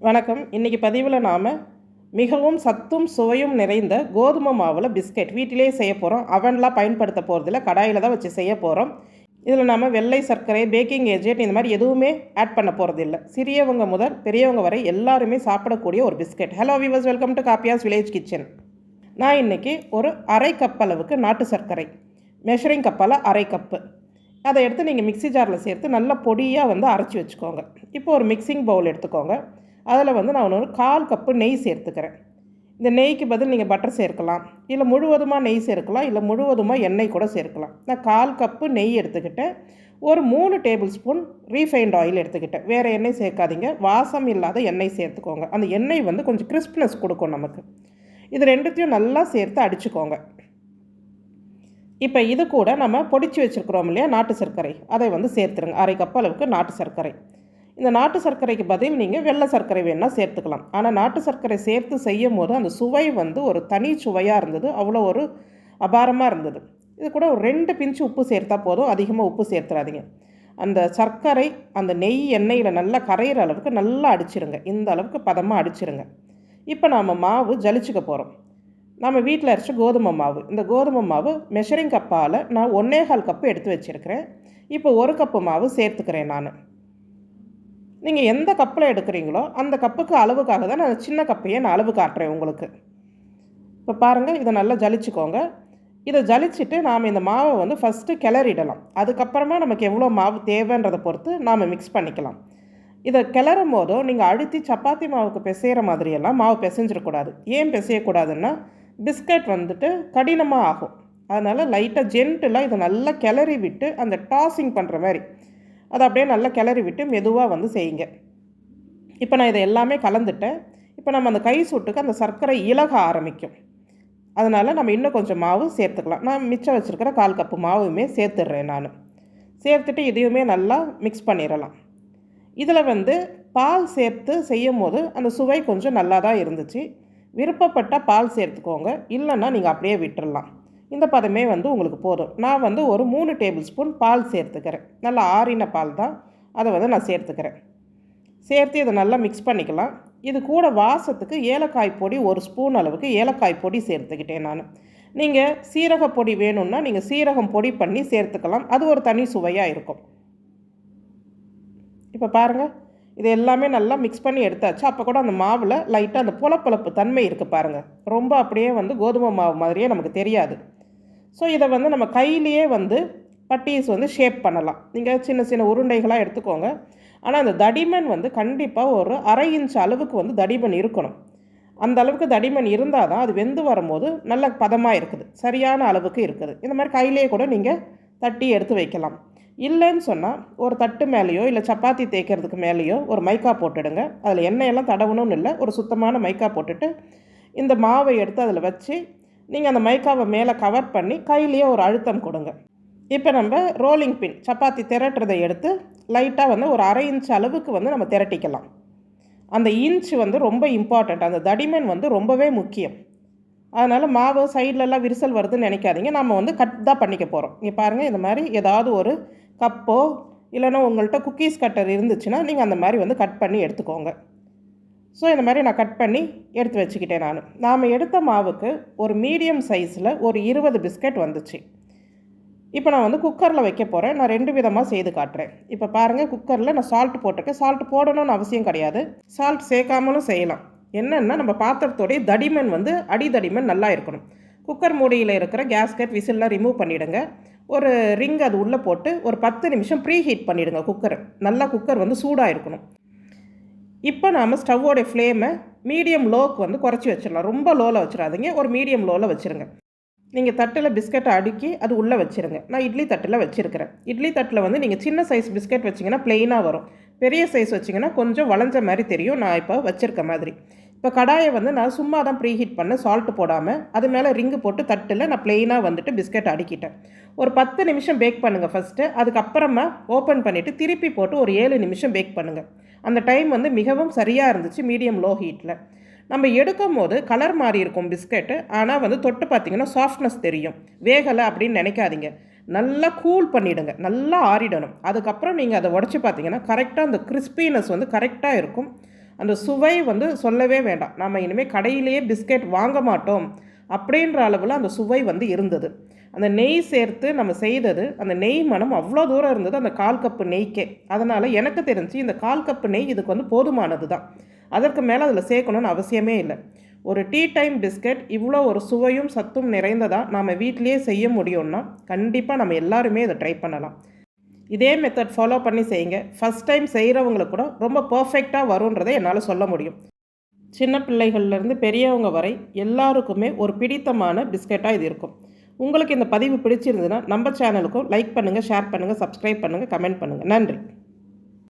வணக்கம். இன்றைக்கி பதிவில் நாம் மிகவும் சத்தும் சுவையும் நிறைந்த கோதுமை மாவில் பிஸ்கெட் வீட்டிலே செய்ய போகிறோம் அவன்லாம் பயன்படுத்த போகிறதில்ல கடாயில் தான் வச்சு செய்ய போகிறோம் இதில் நாம் வெள்ளை சர்க்கரை பேக்கிங் ஏஜென்ட் இந்த மாதிரி எதுவுமே ஆட் பண்ண போகிறதில்ல சிறியவங்க முதல் பெரியவங்க வரை எல்லாருமே சாப்பிடக்கூடிய ஒரு biscuit. Hello viewers welcome to காப்பியாஸ் village kitchen நான் இன்றைக்கி ஒரு அரை கப் அளவுக்கு நாட்டு சர்க்கரை மெஷரிங் கப்பால் அரை கப்பு அதை எடுத்து நீங்கள் மிக்ஸி ஜாரில் சேர்த்து நல்லா பொடியாக வந்து அரைச்சி வச்சுக்கோங்க. இப்போ ஒரு மிக்சிங் பவுல் எடுத்துக்கோங்க. அதில் வந்து நான் ஒரு கால் கப்பு நெய் சேர்த்துக்கிறேன். இந்த நெய்க்கு பதில் நீங்கள் பட்டர் சேர்க்கலாம். இல்லை முழுவதுமாக நெய் சேர்க்கலாம். இல்லை முழுவதுமாக எண்ணெய் கூட சேர்க்கலாம். நான் கால் கப்பு நெய் எடுத்துக்கிட்டேன். ஒரு மூணு டேபிள் ஸ்பூன் ரீஃபைண்ட் ஆயில் எடுத்துக்கிட்டேன். வேறு எண்ணெய் சேர்க்காதீங்க. வாசம் இல்லாத எண்ணெய் சேர்த்துக்கோங்க. அந்த எண்ணெய் வந்து கொஞ்சம் கிறிஸ்ப்னஸ் கொடுக்கும் நமக்கு. இது ரெண்டுத்தையும் நல்லா சேர்த்து அடிச்சுக்கோங்க. இப்போ இது கூட நம்ம பொடிச்சு வச்சுருக்குறோம் இல்லையா? நாட்டு சர்க்கரை. அதை வந்து சேர்த்துருங்க. அரை கப் அளவுக்கு நாட்டு சர்க்கரை. இந்த நாட்டு சர்க்கரைக்கு பதில் நீங்கள் வெள்ளை சர்க்கரை வேணால் சேர்த்துக்கலாம். ஆனால் நாட்டு சர்க்கரை சேர்த்து செய்யும் போது அந்த சுவை வந்து ஒரு தனி சுவையாக இருந்தது. அவ்வளோ ஒரு அபாரமாக இருந்தது. இது கூட ஒரு ரெண்டு பிஞ்சு உப்பு சேர்த்தா போதும். அதிகமாக உப்பு சேர்த்துறாதீங்க. அந்த சர்க்கரை அந்த நெய் எண்ணெயில் நல்லா கரையிற அளவுக்கு நல்லா அடிச்சிருங்க. இந்த அளவுக்கு பதமாக அடிச்சிருங்க. இப்போ நாம் மாவு ஜலிச்சுக்க போகிறோம் நம்ம வீட்டில் அரைச்ச கோதுமை மாவு. இந்த கோதுமை மாவு மெஷரிங் கப்பால் நான் ஒன்றே கால் கப்பு எடுத்து வச்சுருக்கிறேன். இப்போ ஒரு கப்பு மாவு சேர்த்துக்கிறேன் நான். நீங்கள் எந்த கப்பில் எடுக்கிறீங்களோ அந்த கப்புக்கு அளவுக்காக தான் நான் சின்ன கப்பையே நான் அளவு காட்டுறேன் உங்களுக்கு. இப்போ பாருங்கள் இதை நல்லா ஜலிச்சுக்கோங்க. இதை ஜலிச்சுட்டு நாம் இந்த மாவை வந்து ஃபஸ்ட்டு கிளறிடலாம். அதுக்கப்புறமா நமக்கு எவ்வளோ மாவு தேவைன்றதை பொறுத்து நாம் மிக்ஸ் பண்ணிக்கலாம். இதை கிளறும் போதோ நீங்கள் அழுத்தி சப்பாத்தி மாவுக்கு பிசைகிற மாதிரியெல்லாம் மாவு பிசைஞ்சிடக்கூடாது. ஏன் பிசையக்கூடாதுன்னா பிஸ்கட் வந்துட்டு கடினமாக ஆகும். அதனால் லைட்டாக ஜென்டிலாக இதை நல்லா கிளறி விட்டு அந்த டாஸிங் பண்ணுற மாதிரி அதை அப்படியே நல்லா கிளறி விட்டு மெதுவாக வந்து செய்யுங்க. இப்போ நான் இதை எல்லாமே கலந்துட்டேன். இப்போ நம்ம அந்த கை சுட்டுக்கு அந்த சர்க்கரை இலக ஆரம்பிக்கும். அதனால் நம்ம இன்னும் கொஞ்சம் மாவு சேர்த்துக்கலாம். நான் மிச்சம் வச்சுருக்கிற கால் கப்பு மாவுமே சேர்த்துடுறேன் நான். சேர்த்துட்டு இதையுமே நல்லா மிக்ஸ் பண்ணிடலாம். இதில் வந்து பால் சேர்த்து செய்யும் போது அந்த சுவை கொஞ்சம் நல்லா தான் இருந்துச்சு. விருப்பப்பட்ட பால் சேர்த்துக்கோங்க. இல்லைன்னா நீங்கள் அப்படியே விட்டுடலாம் இந்த பதமே வந்து உங்களுக்கு போதும். நான் வந்து ஒரு மூணு டேபிள் ஸ்பூன் பால் சேர்த்துக்கிறேன். நல்லா ஆறின பால் தான். அதை வந்து நான் சேர்த்துக்கிறேன். சேர்த்து இதை நல்லா மிக்ஸ் பண்ணிக்கலாம். இது கூட வாசத்துக்கு ஏலக்காய் பொடி ஒரு ஸ்பூன் அளவுக்கு ஏலக்காய் பொடி சேர்த்துக்கிட்டேன் நான். நீங்கள் சீரக பொடி வேணும்னா நீங்கள் சீரகம் பொடி பண்ணி சேர்த்துக்கலாம். அது ஒரு தனி சுவையாக இருக்கும். இப்போ பாருங்கள் இது எல்லாமே நல்லா மிக்ஸ் பண்ணி எடுத்தாச்சு. அப்போ கூட அந்த மாவில் லைட்டாக அந்த புலப்பளப்பு தன்மை இருக்குது பாருங்கள் ரொம்ப அப்படியே வந்து கோதுமை மாவு மாதிரியே நமக்கு தெரியாது. ஸோ இதை வந்து நம்ம கையிலேயே வந்து பட்டீஸ் வந்து ஷேப் பண்ணலாம். நீங்கள் சின்ன சின்ன உருண்டைகளாக எடுத்துக்கோங்க. ஆனால் அந்த தடிமன் வந்து கண்டிப்பாக ஒரு அரை இன்ச் அளவுக்கு வந்து தடிமன் இருக்கணும். அந்த அளவுக்கு தடிமன் இருந்தால் தான் அது வெந்து வரும்போது நல்ல பதமாக இருக்குது. சரியான அளவுக்கு இருக்குது. இந்த மாதிரி கையிலேயே கூட நீங்கள் தட்டி எடுத்து வைக்கலாம். இல்லைன்னு சொன்னால் ஒரு தட்டு மேலேயோ இல்லை சப்பாத்தி தேய்க்கிறதுக்கு மேலேயோ ஒரு மைக்கா போட்டுடுங்க அதில் எண்ணெயெல்லாம் தடவணும்னு இல்லை ஒரு சுத்தமான மைக்கா போட்டுட்டு இந்த மாவை எடுத்து அதில் வச்சு நீங்கள் அந்த மைக்காவை மேலே கவர் பண்ணி கையிலேயே ஒரு அழுத்தம் கொடுங்க. இப்போ நம்ம ரோலிங் பின் சப்பாத்தி திரட்டுறதை எடுத்து லைட்டாக வந்து ஒரு அரை இன்ச் அளவுக்கு வந்து நம்ம திரட்டிக்கலாம். அந்த இன்ச் வந்து ரொம்ப இம்பார்ட்டண்ட் அந்த தடிமன் வந்து ரொம்பவே முக்கியம். அதனால் மாவு சைட்லலாம் விரிசல் வருதுன்னு நினைக்காதீங்க. நம்ம வந்து கட் தான் பண்ணிக்க போகிறோம் இங்கே பாருங்கள் இந்த மாதிரி ஏதாவது ஒரு கப்போ இல்லைன்னா உங்கள்கிட்ட குக்கீஸ் கட்டர் இருந்துச்சுன்னா நீங்கள் அந்த மாதிரி வந்து கட் பண்ணி எடுத்துக்கோங்க. ஸோ இந்த மாதிரி நான் கட் பண்ணி எடுத்து வச்சுக்கிட்டேன் நான். நாம் எடுத்த மாவுக்கு ஒரு மீடியம் சைஸில் ஒரு இருபது பிஸ்கட் வந்துச்சு. இப்போ நான் வந்து குக்கரில் வைக்க போகிறேன் நான் ரெண்டு விதமாக செய்து காட்டுறேன். இப்போ பாருங்கள் குக்கரில் நான் சால்ட் போட்டிருக்கேன். சால்ட் போடணும்னு அவசியம் கிடையாது. சால்ட் சேர்க்காமலும் செய்யலாம். என்னென்னா நம்ம பாத்திரத்தோடைய தடிமன் வந்து அடி தடிமன் நல்லா இருக்கணும். குக்கர் மூடியில் இருக்கிற கேஸ்கட் விசில்லாம் ரிமூவ் பண்ணிவிடுங்க ஒரு ரிங் அது உள்ளே போட்டு ஒரு பத்து நிமிஷம் ப்ரீ ஹீட் பண்ணிவிடுங்க குக்கர் நல்லா குக்கர் வந்து சூடாக இருக்கணும் இப்போ நாம் ஸ்டவ்வோடைய ஃப்ளேமை மீடியம் லோக்கு வந்து குறைச்சி வச்சிடலாம். ரொம்ப லோவில் வச்சிடாதீங்க. ஒரு மீடியம் லோவில் வச்சுருங்க. நீங்கள் தட்டில் பிஸ்கட்டை அடுக்கி அது உள்ளே வச்சுருங்க. நான் இட்லி தட்டில் வச்சுருக்கிறேன். இட்லி தட்டில் வந்து நீங்கள் சின்ன சைஸ் பிஸ்கட் வச்சிங்கன்னா ப்ளெயினாக வரும். பெரிய சைஸ் வச்சிங்கன்னா கொஞ்சம் வளைஞ்ச மாதிரி தெரியும். நான் இப்போ வச்சுருக்க மாதிரி. இப்போ கடாயை வந்து நான் சும்மா தான் ப்ரீ ஹீட் பண்ணேன் சால்ட்டு போடாமல் அது மேலே ரிங்கு போட்டு தட்டில் நான் ப்ளெயினாக வந்துட்டு பிஸ்கட் அடுக்கிட்டேன். ஒரு பத்து நிமிஷம் பேக் பண்ணுங்கள் ஃபஸ்ட்டு அதுக்கப்புறமா ஓப்பன் பண்ணிவிட்டு திருப்பி போட்டு ஒரு ஏழு நிமிஷம் பேக் பண்ணுங்கள் அந்த டைம் வந்து மிகவும் சரியாக இருந்துச்சு மீடியம் லோ. ஹீட்டில் நம்ம எடுக்கும் போது கலர் மாறி இருக்கும் பிஸ்கெட்டு ஆனால் வந்து தொட்டு பார்த்தீங்கன்னா சாஃப்ட்னஸ் தெரியும். வேகலை அப்படின்னு நினைக்காதீங்க. நல்லா கூல் பண்ணிவிடுங்க நல்லா ஆறிடணும். அதுக்கப்புறம் நீங்கள் அதை உடச்சி பார்த்தீங்கன்னா கரெக்டாக அந்த கிறிஸ்பினஸ் வந்து கரெக்டாக இருக்கும். அந்த சுவை வந்து சொல்லவே வேண்டாம். நம்ம இனிமேல் கடையிலேயே பிஸ்கெட் வாங்க மாட்டோம். அப்படின்ற அளவில் அந்த சுவை வந்து இருந்தது. அந்த நெய் சேர்த்து நம்ம செய்தது அந்த நெய் மனம் அவ்வளோ தூரம் இருந்தது அந்த கால் கப்பு நெய்க்கே. அதனால் எனக்கு தெரிஞ்சு இந்த கால் கப்பு நெய் இதுக்கு வந்து போதுமானது தான். அதற்கு மேலே அதில் சேர்க்கணும்னு அவசியமே இல்லை. ஒரு டீ டைம் பிஸ்கட் இவ்வளோ ஒரு சுவையும் சத்தும் நிறைந்ததாக நாம் வீட்டிலேயே செய்ய முடியும்னா கண்டிப்பாக நம்ம எல்லாருமே இதை ட்ரை பண்ணலாம். இதே மெத்தட் ஃபாலோ பண்ணி செய்யுங்க. ஃபஸ்ட் டைம் செய்கிறவங்களுக்கு கூட ரொம்ப பர்ஃபெக்டாக வரும்ன்றதை என்னால் சொல்ல முடியும். சின்ன பிள்ளைகள்லேருந்து பெரியவங்க வரை எல்லாருக்குமே ஒரு பிடித்தமான பிஸ்கெட்டாக இது இருக்கும். உங்களுக்கு இந்த பதிவு பிடிச்சிருந்ததுன்னா நம்ம சேனலுக்கும் லைக் பண்ணுங்கள் ஷேர் பண்ணுங்கள் சப்ஸ்கிரைப் பண்ணுங்கள் கமெண்ட் பண்ணுங்கள் நன்றி.